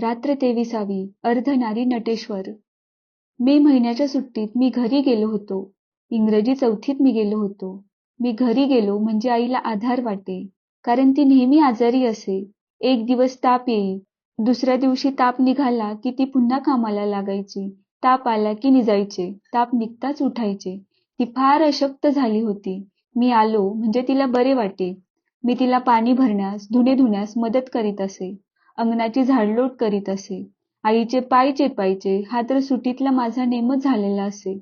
रात्र तेविसावी अर्धनारी नटेश्वर. मे महिन्याच्या सुट्टीत मी घरी गेलो होतो. इंग्रजी चौथीत मी गेलो होतो. मी घरी गेलो म्हणजे आईला आधार वाटे. कारण ती नेहमी आजारी असे. एक दिवस ताप येई. दुसऱ्या दिवशी ताप निघाला की ती पुन्हा कामाला लागायची. ताप आला की निजायचे. ताप निघताच उठायचे. ती फार अशक्त झाली होती. मी आलो म्हणजे तिला बरे वाटे. मी तिला पाणी भरण्यास धुणे धुण्यास मदत करीत असे. अंगणाची झाडलोट करीत असे. आईचे पाय चेपायचे हा तर सुटीतला माझा नेमच झालेला असे.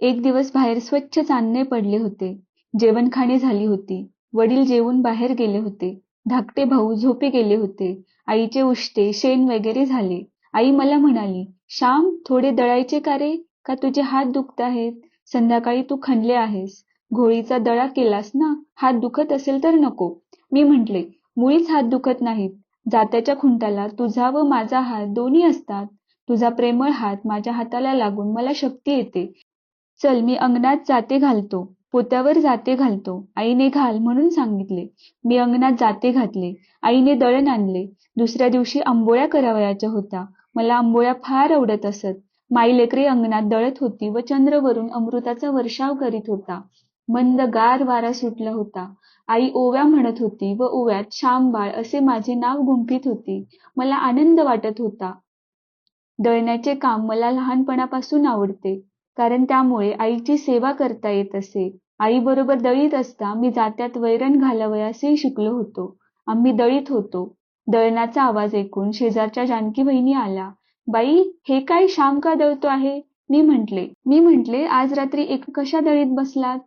एक दिवस बाहेर स्वच्छ चांदणे पडले होते. जेवणखाणे झाली होती. वडील जेवून बाहेर गेले होते. धाकटे भाऊ झोपे गेले होते. आईचे उष्टे शेण वगैरे झाले. आई मला म्हणाली श्याम थोडे दळायचे का रे? का तुझे हात दुखत आहेत? संध्याकाळी तू खणले आहेस. घोळीचा दळा केलास ना? हात दुखत असेल तर नको. मी म्हटले मुळीच हात दुखत नाहीत. जात्याच्या खुंटाला तुझा व माझा हात दोन्ही असतात. तुझा प्रेमळ हात माझ्या हाताला लागून मला शक्ती येते. चल मी अंगणात जाते घालतो. पोत्यावर जाते घालतो. आईने घाल म्हणून सांगितले. मी अंगणात जाते घातले. आईने दळण आणले. दुसऱ्या दिवशी आंबोळ्या करावयाच्या होत्या. मला आंबोळ्या फार आवडत असत. माई लेकरे अंगणात दळत होती व चंद्रवरून अमृताचा वर्षाव करीत होता. मंद गार वारा सुटला होता. आई ओव्या म्हणत होती व ओव्यात श्यामबाळ असे माझे नाव गुंफीत होती. मला आनंद वाटत होता. दळण्याचे काम मला लहानपणापासून आवडते. कारण त्यामुळे आईची सेवा करता येत असे. आई बरोबर दळीत असता मी जात्यात वैरण घालावयासही शिकलो होतो. आम्ही दळीत होतो. दळणाचा आवाज ऐकून शेजारच्या जानकी बहिणी आला बाई हे काय श्याम का दळतो आहे? मी म्हंटले. मी म्हंटले आज रात्री एक कशा दळीत बसलात?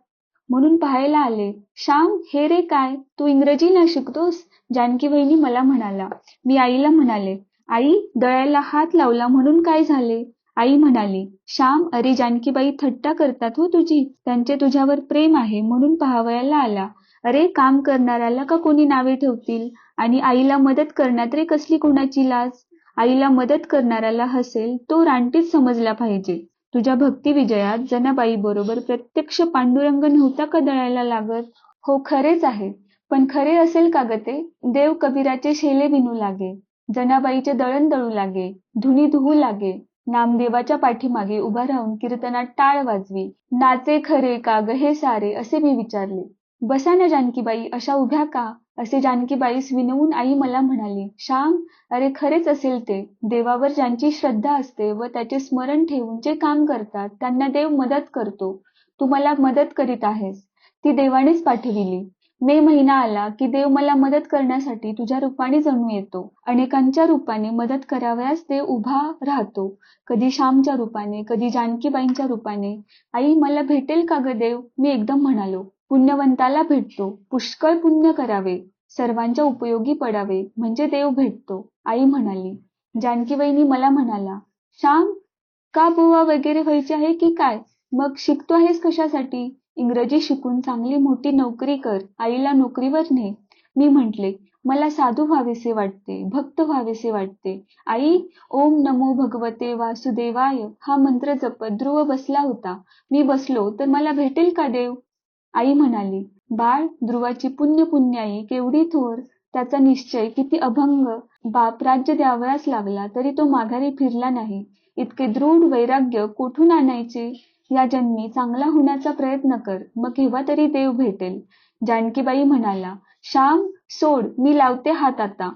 म्हणून पाहायला आले श्याम हे रे काय? तू इंग्रजी ना शिकतोस? जानकी वहिनी मला म्हणाला. मी आईला म्हणाले आई दळ्याला हात लावला म्हणून काय झाले? आई म्हणाली श्याम अरे जानकीबाई थट्टा करतात हो तुझी. त्यांचे तुझ्यावर प्रेम आहे म्हणून पाहावयाला आला. अरे काम करणाऱ्याला का कोणी नावे ठेवतील? आणि आईला मदत करण्यात रे कसली कोणाची लाज? आईला मदत करणाऱ्याला हसेल तो रानटीच समजला पाहिजे. तुझ्या भक्ती विजयात जनाबाई बरोबर प्रत्यक्ष पांडुरंग नव्हता का दळायला लागत? हो खरेच आहे. पण खरे असेल का ग ते? देव कबीराचे शेले विणू लागे. जनाबाईचे दळण दळू लागे. धुनी धुवू लागे. नामदेवाच्या पाठीमागे उभा राहून कीर्तनात टाळ वाजवी. नाचे खरे का ग हे सारे असे मी विचारले. बसा ना जानकीबाई अशा उभ्या का? असे जानकीबाईस विनवून आई मला म्हणाली श्याम अरे खरेच असेल ते. देवावर ज्यांची श्रद्धा असते व त्याचे स्मरण ठेवून जे काम करतात त्यांना देव मदत करतो. तू मला मदत करीत आहेस. ती देवानेच पाठविली. मे महिना आला की देव मला मदत करण्यासाठी तुझ्या रूपाने जणू येतो. अनेकांच्या रूपाने मदत करावयास देव उभा राहतो. कधी श्यामच्या रूपाने कधी जानकीबाईंच्या रूपाने. आई मला भेटेल का ग देव? मी एकदम म्हणालो. पुण्यवंताला भेटतो. पुष्कळ पुण्य करावे. सर्वांच्या उपयोगी पडावे. म्हणजे देव भेटतो. आई म्हणाली. जानकीबाईंनी मला म्हणाला श्याम का बुवा वगैरे व्हायचे आहे की काय? मग शिकतो आहेस कशासाठी? इंग्रजी शिकून चांगली मोठी नोकरी कर. आईला नोकरीवर ने. मी म्हटले मला साधू व्हावेसे वाटते. भक्त व्हावेसे वाटते. आई ओम नमो भगवते वासुदेवाय. हा मंत्र जपत ध्रुव बसला होता. मी बसलो तर मला भेटेल का देव? आई म्हणाली बाळ ध्रुवाची पुण्य पुण्याई केवढी थोर त्याचा निश्चय किती अभंग. बाप राज्य द्यावयास लागला तरी तो माघारी फिरला नाही. इतके दृढ वैराग्य कोठून आणायचे? या जन्मी चांगला होण्याचा प्रयत्न कर मग केव्हा तरी देव भेटेल. जानकीबाई म्हणाला श्याम सोड मी लावते हात आता.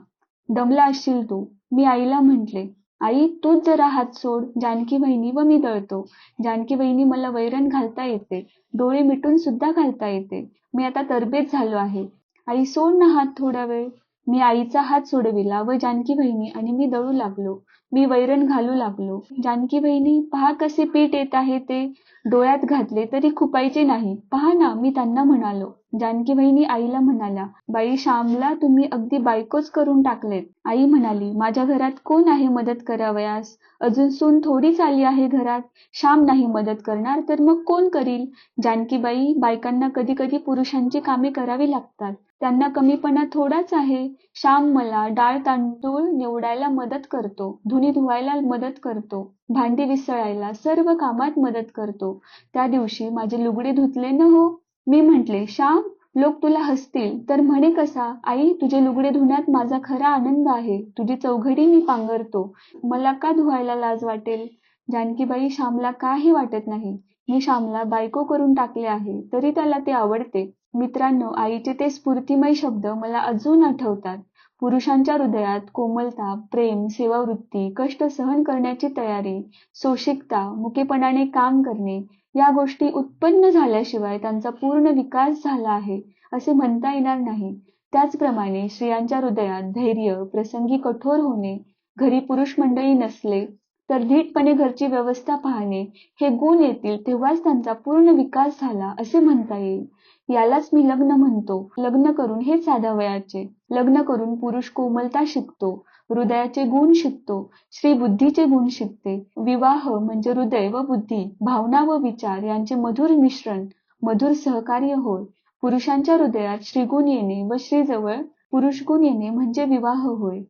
दमला असशील तू. मी आईला म्हंटले आई तूच जरा हात सोड. जानकी बहिणी व मी दळतो. जानकी बहिणी मला वैरण घालता येते. डोळे मिटून सुद्धा घालता येते. मी आता तरबेज झालो आहे. आई सोड ना हात थोडा वेळ. मी आईचा हात सोडविला व जानकी बहिणी आणि मी दळू लागलो. मी वैरण घालू लागलो. जानकी बहिणी पहा कसे पीठ येत आहे ते. डोळ्यात घातले तरी खुपायचे नाही. पहा ना मी त्यांना म्हणालो. जानकी बहिणी आईला म्हणाल्या बाई श्यामला तुम्ही अगदी बायकोच करून टाकलेत. आई म्हणाली माझ्या घरात कोण आहे मदत करावयास? अजून सून थोडीच आली आहे घरात. श्याम नाही मदत करणार तर मग कोण करील? जानकीबाई बायकांना कधी कधी पुरुषांची कामे करावी लागतात. त्यांना कमीपणा थोडाच आहे. श्याम मला डाळ तांदूळ निवडायला मदत करतो. धुनी धुवायला मदत करतो. भांडी विसळायला सर्व कामात मदत करतो. त्या दिवशी माझे लुगडे धुतले न हो? मी म्हटले श्याम लोक तुला हसतील. तर म्हणे कसा आई तुझे लुगडे धुण्यात माझा खरा आनंद आहे. तुझी चौघडी मी पांघरतो. मला का धुवायला लाज वाटेल? जानकीबाई श्यामला काही वाटत नाही. मी श्यामला बायको करून टाकले आहे. तरी त्याला ते आवडते. मित्रांनो आईचे ते स्फूर्तिमय शब्द मला अजून आठवतात. पुरुषांच्या हृदयात कोमलता प्रेम सेवावृत्ती कष्ट सहन करण्याची तयारी सोशिकता मुकेपणाने काम करणे या गोष्टी उत्पन्न झाल्याशिवाय त्यांचा पूर्ण विकास झाला आहे असे म्हणता येणार नाही. त्याचप्रमाणे स्त्रियांच्या हृदयात धैर्य प्रसंगी कठोर होणे घरी पुरुष मंडळी नसले तर धीटपणे घरची व्यवस्था पाहणे हे गुण येतील तेव्हाच त्यांचा पूर्ण विकास झाला असे म्हणता येईल. यालाच मी लग्न म्हणतो. लग्न करून हे साध्या वयाचे लग्न करून पुरुष कोमलता शिकतो हृदयाचे गुण शिकतो स्त्री बुद्धीचे गुण शिकते. विवाह म्हणजे हृदय व बुद्धी भावना व विचार यांचे मधुर मिश्रण मधुर सहकार्य होय. पुरुषांच्या हृदयात श्रीगुण येणे व श्रीजवळ पुरुष गुण येणे म्हणजे विवाह होय.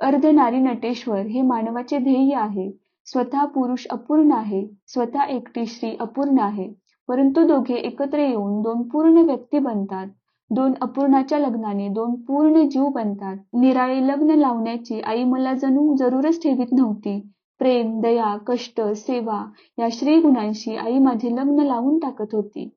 अर्ध नारी नटेश्वर हे मानवाचे ध्येय आहे. स्वतः पुरुष अपूर्ण आहे स्वतः एकटी स्त्री अपूर्ण आहे. परंतु दोघे एकत्र येऊन दोन पूर्ण व्यक्ती बनतात. दोन अपूर्णाच्या लग्नाने दोन पूर्ण जीव बनतात. निराळे लग्न लावण्याची आई मला जणू जरूरच ठेवीत नव्हती. प्रेम दया कष्ट सेवा या श्री गुणांशी आई माझे लग्न लावून टाकत होती.